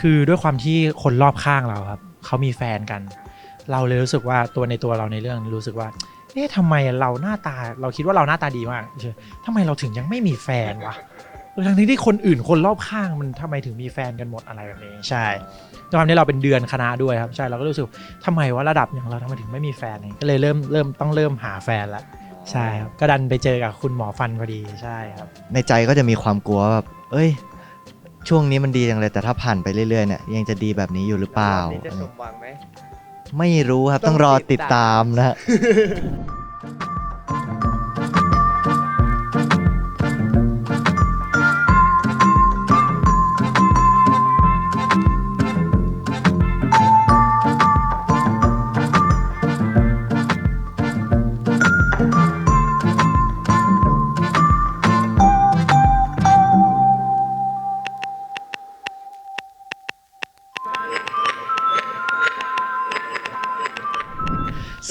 คือด้วยความที่คนรอบข้างเราครับเขามีแฟนกัน เราเลยรู้สึกว่าตัวในตัวเราในเรื่องรู้สึกว่าเอ๊ะทำไมเราหน้าตาเราคิดว่าเราหน้าตาดีมากเชื่อทำไมเราถึงยังไม่มีแฟนวะทั้งที่คนอื่นคนรอบข้างมันทำไมถึงมีแฟนกันหมดอะไรแบบนี้ใช่ด้วยความที่เราเป็นเดือนคณะด้วยครับใช่เราก็รู้สึกทำไมว่าระดับอย่างเราทำไมถึงไม่มีแฟนก็เลยเริ่มเริ่มต้องเริ่มหาแฟนละใช่ครับก็ดันไปเจอกับคุณหมอฟันพอดีใช่ครับ ในใจก็จะมีความกลัวแบบเอ้ย ช่วงนี้มันดีจังเลยแต่ถ้าผ่านไปเรื่อยๆเนี่ยยังจะดีแบบนี้อยู่หรือเปล่านี่จะสมหวังไหม ไม่รู้ครับต้ต้อองงรอติติดดตาตามมนะฮะ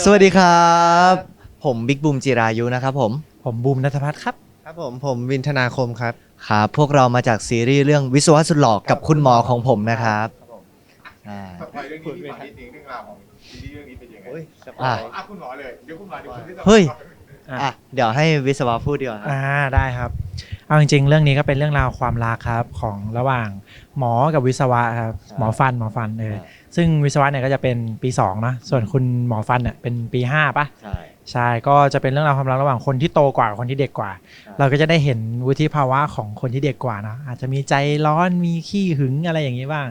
สวัสดีครับ ผมบิ๊กบูมจิรายุนะครับผม ผมบูมนัทพัฒน์ครับ ครับผมผมวินธนาคมครับ ครับพวกเรามาจากซีรีส์เรื่องวิศวะสุดหล่อกับคุณหมอของผมนะครับอ่า สปอยเรื่องนี้ที่ก่อนนิดนึงเรื่องราวของซีรีส์เรื่องนี้เป็นยังไงโอ้ยสปอะอยอะคุณหมอเลยเดี๋ยวคุณหมอเดี๋ยวคุณเฮ้ยอะอะ เดี๋ยวให้วิศวะพูดดีกว่าครับอ่าได้ครับ เอาจริงๆ เรื่องนี้ก็เป็นเรื่องราวความรักครับของระหว่างหมอกับวิศวะครับหมอฟันหมอฟันเออซึ่งวิศวะเนี่ยก็จะเป็นปี2เนอะส่วนคุณหมอฟันเนี่ยเป็นปี5ปะใช่ใช่ก็จะเป็นเรื่องราวความรักระหว่างคนที่โตกว่ากับคนที่เด็กกว่าใช่เราก็จะได้เห็นวุฒิภาวะของคนที่เด็กกว่าเนอะอาจจะมีใจร้อนมีขี้หึงอะไรอย่างนี้บ้าง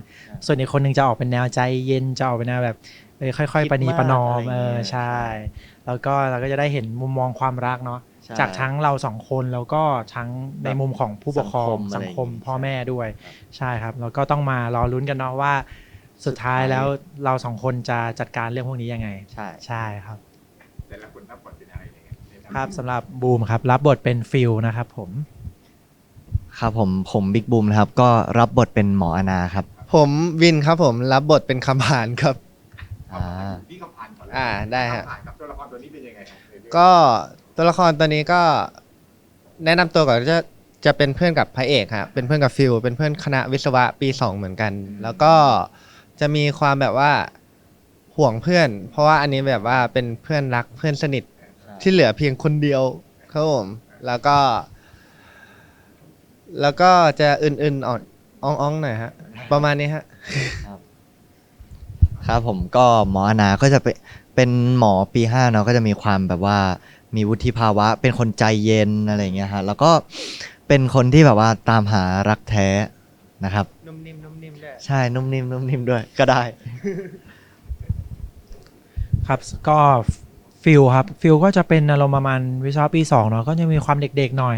ส่วนอีกคนหนึ่งจะออกเป็นแนวใจเย็นจะออกเป็นแนวแบบ เออค่อยๆประนีประนอมเออใช่ แล้วก็เราก็จะได้เห็นมุมมองความรักเนาะใช่ จากทั้งเราสองคนแล้วก็ทั้งในมุมของผู้ปกครองสัสังงคคมมอะไรอย่างงี้พ่อแม่ด้วยครับใช่ครับแล้วก็ต้องมารอลุ้นกันเนาะว่าสุดท้าย แล้วเราสองคนจะจัดการเรื่องพวกนี้ยังไง ใช่ ใช่ครับ แต่ละคนรับบทเป็นอะไรยังไงในทางครับสำหรับบูมครับ รับบทเป็นฟิลนะครับผม ครับผมผมบิ๊กบูมนะครับ ก็รับบทเป็นหมออนาครับ ผมวินครับผมรับบทเป็นคำผ่านครับ อ่า พี่คำพันธ์ก่อนเลยอ่าได้ฮะคำพันธ์กับตัวละครตัวนี้เป็นยังไงครับในเรื่องก็ตัวละครตัวนี้ก็แนะนำตัวก่อนจะจะเป็นเพื่อนกับพระเอกฮะเป็นเพื่อนกับฟิลเป็นเพื่อนคณะวิศวะปีสองเหมือนกัน แล้วก็จะมีความแบบว่าห่วงเพื่อน เพราะว่าอันนี้แบบว่าเป็นเพื่อนรักเพื่อนสนิทที่เหลือเพียงคนเดียวครับผมแล้วก็ แล้วก็จะอื่นๆอ่อนอ่องๆหน่อยฮะ ประมาณนี้ฮะ ครับผมก็หมออนาก็จะเป็นเป็นหมอปีห้าเนาะก็จะมีความแบบว่ามีวุฒิภาวะ เป็นคนใจเย็นอะไรอย่างเงี้ยฮะแล้วก็เป็นคนที่แบบว่าตามหารักแท้นะครับ นุ่มนิ่มนุ่มนิ่มด้วยใช่นุ่มนิ่มนุ่มนิ่มด้วยก็ได้ ครับก็ฟิลครับฟิลก็จะเป็นอารมณ์ประมาณวิศวะปีสองเนาะก็จะมีความเด็กๆหน่อย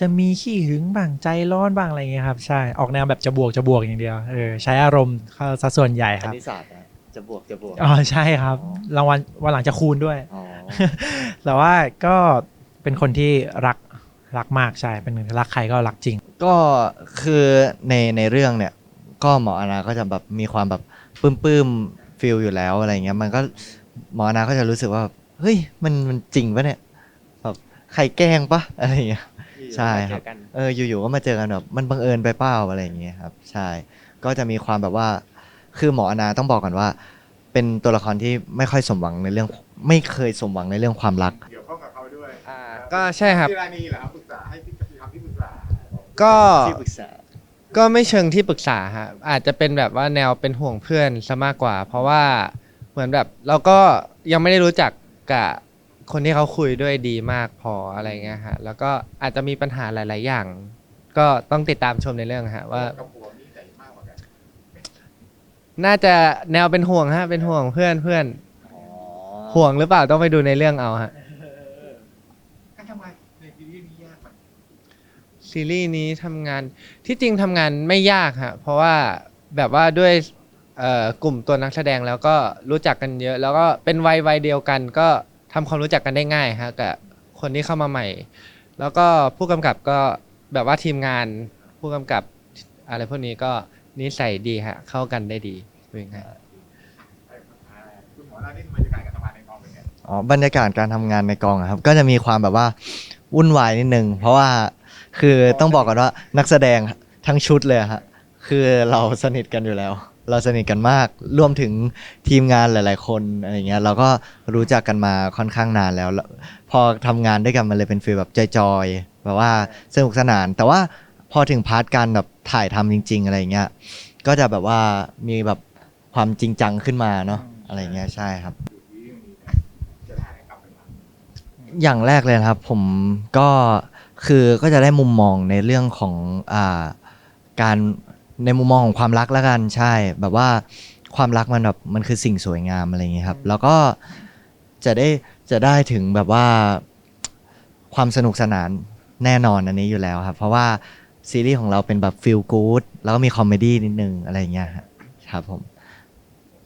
จะมีขี้หึงบ้างใจร้อนบ้างอะไรอย่างเงี้ยครับใช่ออกแนวแบบจะบวกจะบวกอย่างเดียวเออใช้อารมณ์เข้าซะส่วนใหญ่ครับ ณิตศาสตร์นะ จะบวกจะบวก อ๋อใช่ครับ อ๋อ รางวัลวันหลังจะคูณด้วย อ๋อ แต่ว่าก็เป็นคนที่รักรักมากใช่เป็นรักใครก็รักจริง ก็คือในในเรื่องเนี่ย ก็หมออนาก็จะแบบมีความแบบปลื้มปลื้มฟิลอยู่แล้วอะไรเงี้ยมันก็หมออนาก็จะรู้สึกว่าเฮ้ยมันมันจริงปะเนี่ยแบบใครแกล้งปะอะไรเงี้ย ใช่ครับเอออยู่ๆก็มาเจอกันแบบมันบังเอิญไปเปล่าอะไรอย่างเงี้ยครับ ใช่ ก็จะมีความแบบว่า คือหมออนาต้องบอกก่อนว่า เป็นตัวละครที่ไม่ค่อยสมหวังในเรื่อง ไม่เคยสมหวังในเรื่องความรัก เกี่ยวข้องกับเขาด้วยอ่าก็ใช่ครับ ที่รานีเหรอครับปรึกษาให้พี่พี่คำที่ปรึกษาก็ ที่ปรึกษา ก็ไม่เชิงที่ปรึกษาฮะอาจจะเป็นแบบว่าแนวเป็นห่วงเพื่อนซะมากกว่า เพราะว่าเหมือนแบบเราก็ยังไม่ได้รู้จักกับคนที่เขาคุยด้วยดีมากพออะไรเงี้ยฮะแล้วก็อาจจะมีปัญหาหลาย ๆ อย่าง ก็ต้องติดตามชมในเรื่องฮะว่า กับผัวมีใจมากกว่ากัน น่าจะแนวเป็นห่วงฮะ เป็นห่วงเพื่อนเพื่อนห่วงหรือเปล่าต้องไปดูในเรื่องเอาฮะ การทำงานในซีรีส์นี้ยากไหมซีรีส์นี้ทำงานที่จริงทำงานไม่ยากฮะเพราะว่าแบบว่าด้วยเอ่อกลุ่มตัวนักแสดงแล้วก็รู้จักกันเยอะ แล้วก็เป็นวัยวัยเดียวกัน ก็ทำความรู้จักกันได้ง่ายฮะกับคนที่เข้ามาใหม่ แล้วก็ผู้กำกับก็แบบว่าทีมงานผู้กำกับอะไรพวกนี้ก็นิสัยดีฮะเข้ากันได้ดี เองฮะคุณหมอรานีบรรยากาศการทำงานในกองเป็นไงอ๋อบรรยากาศการทำงานในกองอะครับ ก็จะมีความแบบว่าวุ่นวายนิดนึง เพราะว่าคือต้องบอกก่อนว่านักแสดงทั้งชุดเลยอะฮะคือเราสนิทกันอยู่แล้ว เราสนิทกันมากรวมถึงทีมงานหลาย ๆ คนอะไรเงี้ยเราก็รู้จักกันมาค่อนข้างนานแล้วแล้ว พอทำงานด้วยกันมันเลยเป็นฟีลแบบจอยๆแบบว่าสนุกสนาน แต่ว่าพอถึงพาร์ทการแบบถ่ายทำจริง ๆ อะไรเงี้ยก็จะแบบว่ามีแบบ ความจริงจังขึ้นมาเนาะอะไรเงี้ยใช่ครับจะได้อะไรกลับไปบ้างอย่างแรกเลยนะครับ ผมก็คือก็จะได้มุมมองในเรื่องของอ่าการในมุมมองของความรักแล้วกันใช่ แบบว่าความรักมันแบบมันคือสิ่งสวยงามอะไรอย่างเงี้ยครับ แล้วก็จะได้จะได้ถึงแบบว่าความสนุกสนานแน่นอนอันนี้อยู่แล้วครับ เพราะว่าซีรีส์ของเราเป็นแบบฟีลกู๊ดแล้วก็มีคอมเมดี้นิดนึงอะไรอย่างเงี้ยครับครับผม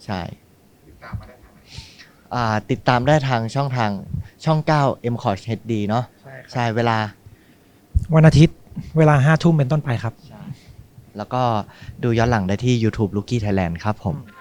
ใช่ติดตามมาได้ทางไหนอ่าติดตามได้ทางช่องทางช่อง 9 m c o t HD เนาะใช่ครับใช่เวลา วันอาทิตย์เวลาห้าทุ่มเป็นต้นไปครับ แล้วก็ดูย้อนหลังได้ที่ YouTube Rookie Thailand ครับผมอืม